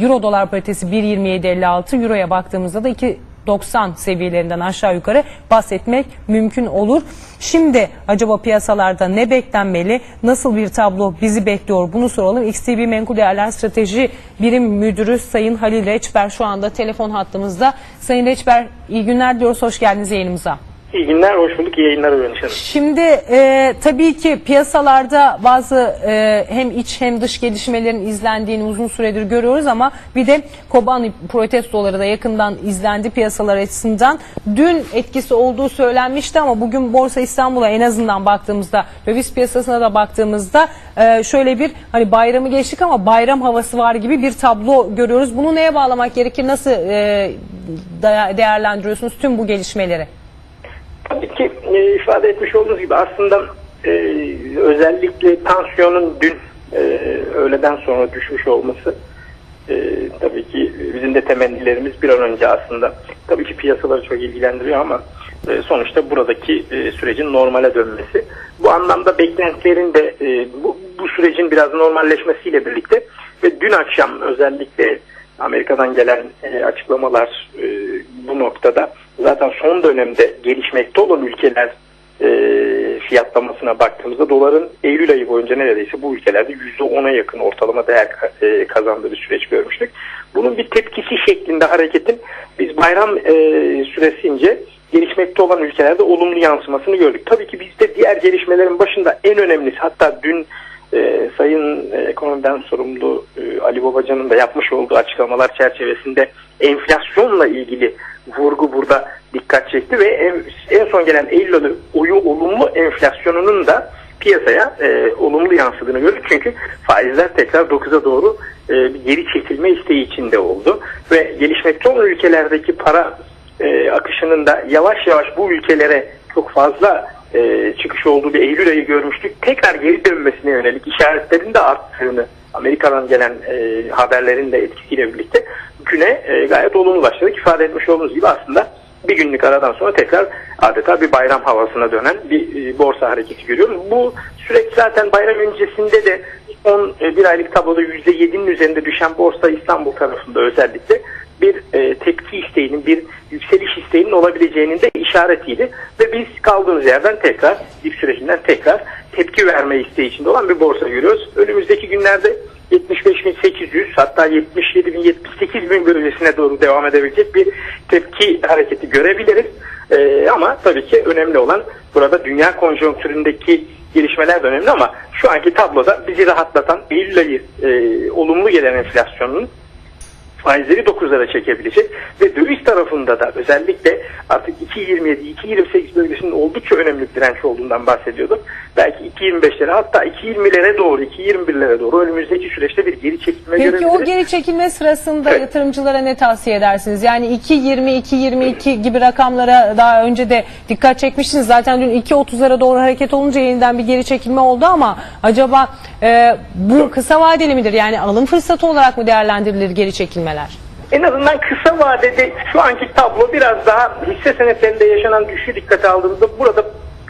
Euro dolar paritesi 1.27.56, Euro'ya baktığımızda da 2.90 seviyelerinden aşağı yukarı bahsetmek mümkün olur. Şimdi acaba piyasalarda ne beklenmeli, nasıl bir tablo bizi bekliyor bunu soralım. XTB Menkul Değerler Strateji Birim Müdürü Sayın Halil Reçber şu anda telefon hattımızda. Sayın Reçber iyi günler diliyoruz, hoş geldiniz yayınımıza. İyi günler, hoş bulduk. İyi yayınlar Hanım. Şimdi e, tabii ki piyasalarda bazı e, hem iç hem dış gelişmelerin izlendiğini uzun süredir görüyoruz ama bir de Kobani protestoları da yakından izlendi piyasalar açısından. Dün etkisi olduğu söylenmişti ama bugün Borsa İstanbul'a en azından baktığımızda döviz piyasasına da baktığımızda e, şöyle bir hani bayramı geçtik ama bayram havası var gibi bir tablo görüyoruz. Bunu neye bağlamak gerekir? Nasıl e, değerlendiriyorsunuz tüm bu gelişmeleri? Tabii ki e, ifade etmiş olduğunuz gibi aslında e, özellikle tansiyonun dün e, öğleden sonra düşmüş olması e, tabii ki bizim de temennilerimiz bir an önce aslında tabii ki piyasaları çok ilgilendiriyor ama e, sonuçta buradaki e, sürecin normale dönmesi. Bu anlamda beklentilerin de e, bu, bu sürecin biraz normalleşmesiyle birlikte ve dün akşam özellikle Amerika'dan gelen e, açıklamalar e, bu noktada zaten son dönemde gelişmekte olan ülkeler e, fiyatlamasına baktığımızda doların Eylül ayı boyunca neredeyse bu ülkelerde %10'a yakın ortalama değer e, kazandığı bir süreç görmüştük. Bunun bir tepkisi şeklinde hareketin biz bayram süresince gelişmekte olan ülkelerde olumlu yansımasını gördük. Tabii ki bizde diğer gelişmelerin başında en önemlisi hatta dün e, Sayın Ekonomiden sorumlu e, Ali Babacan'ın da yapmış olduğu açıklamalar çerçevesinde enflasyonla ilgili vurgu burada dikkat çekti ve en, en son gelen Eylül ayı oyu olumlu enflasyonunun da piyasaya e, olumlu yansıdığını gördük. Çünkü faizler tekrar 9'a doğru e, geri çekilme isteği içinde oldu. Ve gelişmekte olan ülkelerdeki para e, akışının da yavaş yavaş bu ülkelere çok fazla e, çıkış olduğu bir Eylül ayı görmüştük. Tekrar geri dönmesine yönelik işaretlerin de arttığını Amerika'dan gelen e, haberlerin de etkisiyle birlikte güne e, gayet olumlu başladık. İfade etmiş olduğunuz gibi aslında bir günlük aradan sonra tekrar adeta bir bayram havasına dönen bir e, borsa hareketi görüyoruz. Bu süreç zaten bayram öncesinde de son e, bir aylık tabloda %7'nin üzerinde düşen borsa İstanbul tarafında özellikle bir e, tepki isteğinin, bir yükseliş isteğinin olabileceğinin de işaretiydi. Ve biz kaldığımız yerden tekrar, dip sürecinden tekrar tepki verme isteği içinde olan bir borsa görüyoruz. Önümüzdeki günlerde 75.800 hatta 77.000 78.000 bölgesine doğru devam edebilecek bir tepki hareketi görebiliriz. Ee, ama tabii ki önemli olan burada dünya konjonktüründeki gelişmeler de önemli ama şu anki tabloda bizi rahatlatan Eylül ayı e, olumlu gelen enflasyonun faizleri 9'lara çekebilecek ve döviz tarafında da özellikle artık 2.27-2.28 bölgesinin oldukça önemli bir direnç olduğundan bahsediyorduk. Belki 2.25'lere hatta 2.20'lere doğru 2.21'lere doğru önümüzdeki süreçte bir geri çekilme Peki görebiliriz. o geri çekilme sırasında Evet. yatırımcılara ne tavsiye edersiniz? Yani 2.20, 2.22 gibi rakamlara daha önce de dikkat çekmiştiniz. Zaten dün 2.30'lara doğru hareket olunca yeniden bir geri çekilme oldu ama acaba e, bu kısa vadeli midir? Yani alım fırsatı olarak mı değerlendirilir geri çekilmeler? En azından kısa vadede şu anki tablo biraz daha hisse senetlerinde yaşanan düşüşü dikkate aldığımızda burada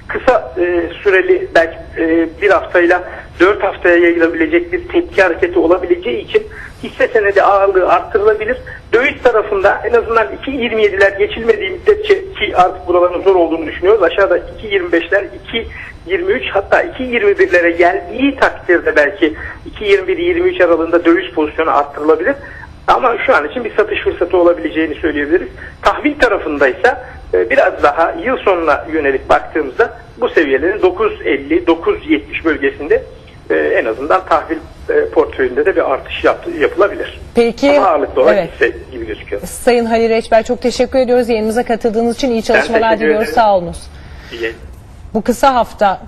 kısa e, süreli belki e, bir haftayla dört haftaya yayılabilecek bir tepki hareketi olabileceği için hisse senedi ağırlığı arttırılabilir. Döviz tarafında en azından 2.27'ler geçilmediği müddetçe ki artık buraların zor olduğunu düşünüyoruz. Aşağıda 2.25'ler 2.23 hatta 2.21'lere geldiği takdirde belki 2.21-23 aralığında döviz pozisyonu arttırılabilir. Ama şu an için bir satış fırsatı olabileceğini söyleyebiliriz. Tahvil tarafındaysa e, biraz daha yıl sonuna yönelik baktığımızda bu seviyelerin 9.50-9.70 bölgesinde e, en azından tahvil e, portföyünde de bir artış yaptı, yapılabilir. Peki, Ama ağırlıklı olarak evet. hisse gibi gözüküyor. Sayın Halil Reçber çok teşekkür ediyoruz. Yayınımıza katıldığınız için iyi çalışmalar diliyoruz. Sağ olunuz. İyi. Bu kısa hafta